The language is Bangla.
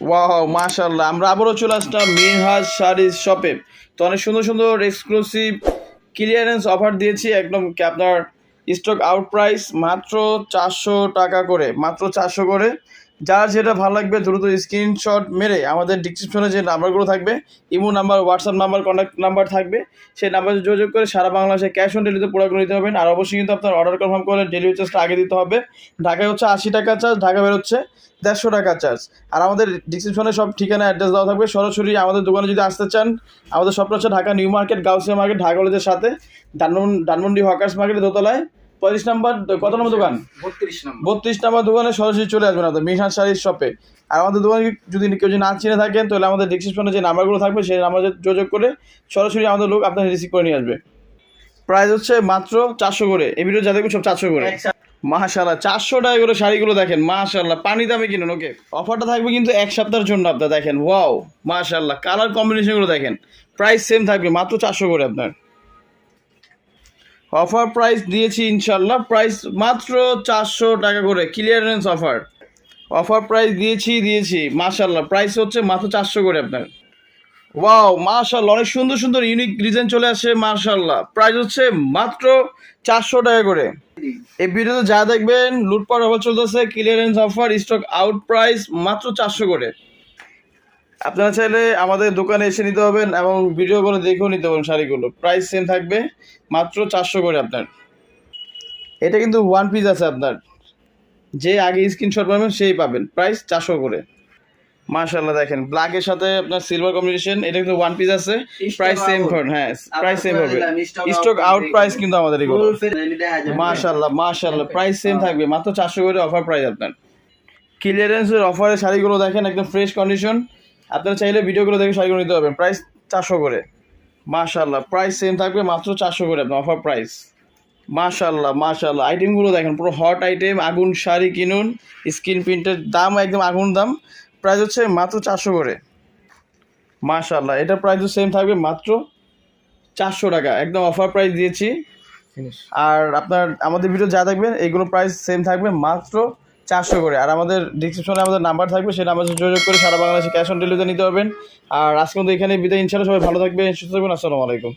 ওয়াও মাশাল্লাহ আমরা আবারও চলে আসলাম মিনহাজ শাড়ির শপে তো অনেক সুন্দর সুন্দর এক্সক্লুসিভ ক্লিয়ারেন্স অফার দিয়েছি। একদম আপনার স্টক আউট প্রাইস মাত্র চারশো টাকা করে, মাত্র চারশো করে। যার যেটা ভালো লাগবে দ্রুত স্ক্রিনশট মেরে আমাদের ডিসক্রিপশনে যে নাম্বারগুলো থাকবে, imo number WhatsApp number contact number থাকবে, সেই নাম্বারে যোগাযোগ করে সারা বাংলাদেশে ক্যাশ অন ডেলিভারিতে প্রোডাক্টগুলো নিতে পারবেন। আর অবশ্যই কিন্তু আপনার অর্ডার কনফার্ম করলে ডেলিভারি চার্জটা আগে দিতে হবে। ঢাকায় হচ্ছে আশি টাকা চার্জ ঢাকা বেরোচ্ছে দেড়শো টাকা চার্জ আর আমাদের ডিসক্রিপশনে সব ঠিকানা অ্যাড্রেস দেওয়া থাকবে। সরাসরি আমাদের দোকানে যদি আসতে চান, আমাদের শপটা হচ্ছে Dhaka new market, Gausia market, Dhaka কলেজের সাথে ডানমন ডানমন্ডি হকার্স মার্কেটের দোতলায়। পঁয়ত্রিশ নাম্বার কত নম্বর দোকান? বত্রিশ নম্বর। বত্রিশ নাম্বার দোকানে সরাসরি চলে আসবেন আপনার মিশান শাড়ির শপে আর আমাদের দোকানে যদি কেউ যদি না চিনে থাকেন তাহলে আমাদের ডিসক্রিপশনে যে নাম্বারগুলো থাকবে সেই নাম্বারে যোগাযোগ করে সরাসরি আমাদের লোক আপনার রিসিভ করে নিয়ে আসবে। প্রাইস হচ্ছে মাত্র চারশো করে। এই ভিডিও যা দেখবেন সব চারশো করে। মাশাল্লাহ চারশো টাকা করে শাড়িগুলো দেখেন মাশাল্লাহ পানি দামে কিনুন ওকে অফারটা থাকবে কিন্তু এক সপ্তাহের জন্য আপনার দেখেন ওয়াও মাশাল্লাহ কালার কম্বিনেশনগুলো দেখেন। প্রাইস সেম থাকবে মাত্র চারশো করে আপনার। অফার প্রাইস দিয়েছি ইনশাল্লাহ প্রাইস মাত্র চারশো টাকা করে। ক্লিয়ারেন্স অফার অফার প্রাইস দিয়েছি দিয়েছি। মাশাল্লাহ প্রাইস হচ্ছে মাত্র চারশো করে আপনার। ওয়াও মাশাল্লাহ অনেক সুন্দর সুন্দর ইউনিক ডিজাইন চলে আসে মাশাল্লাহ প্রাইস হচ্ছে মাত্র চারশো টাকা করে। এই ভিডিওতে যা দেখবেন, লুটপাট অফার চলতেছে। Clearance offer stock out price মাত্র চারশো করে। আপনারা চাইলে আমাদের দোকানে এসে নিতে হবেন এবং ভিডিও করে দেখেও নিতে পারবেন শাড়িগুলো। প্রাইস সেম থাকবে মাত্র চারশো করে আপনার। এটা কিন্তু ওয়ান পিস আছে আপনার। যে আগে স্ক্রিনশট পাবেন সেই পাবেন। প্রাইস চারশো করে। মাশাল্লাহ দেখেন ব্ল্যাকের সাথে আপনার সিলভার কম্বিনেশন এটা কিন্তু ওয়ান পিস আছে। প্রাইস সেম হ্যাঁ প্রাইস সেম হবে। স্টক আউট প্রাইস কিন্তু আমাদের এগুলো। মাশাল্লাহ মাশাল্লাহ প্রাইস সেম থাকবে মাত্র চারশো করে অফার প্রাইস আপনার। ক্লিয়ারেন্সের অফারের শাড়িগুলো দেখেন একদম ফ্রেশ কন্ডিশন আপনারা চাইলে ভিডিওগুলো দেখে শাড়িগুলো নিতে পারবেন। প্রাইস চারশো করে। মাশাল্লাহ প্রাইস সেম থাকবে মাত্র চারশো করে আপনার অফার প্রাইস মাশাল্লাহ মাশাল্লাহ আইটেমগুলো দেখেন পুরো হট আইটেম আগুন শাড়ি কিনুন স্ক্রিন প্রিন্টের দাম একদম আগুন দাম। প্রাইস হচ্ছে মাত্র চারশো করে। মাশাল্লাহ এটা প্রাইসও সেম থাকবে মাত্র চারশো টাকা। একদম অফার প্রাইস দিয়েছি। আর আপনার আমাদের ভিডিও যা দেখবেন এইগুলো প্রাইস সেম থাকবে মাত্র চারশো করে। আর আমাদের ডিসক্রিপশনে আমাদের নাম্বার থাকবে, সেই নাম্বারে যোগাযোগ করে সারা বাংলাদেশে ক্যাশ অন ডেলিভারি নিতে পারবেন। আর আজকে মতো এখানে বিদায়। ইনশাল্লাহ সবাই ভালো থাকবেন, সুস্থ থাকবেন। আসসালামু আলাইকুম।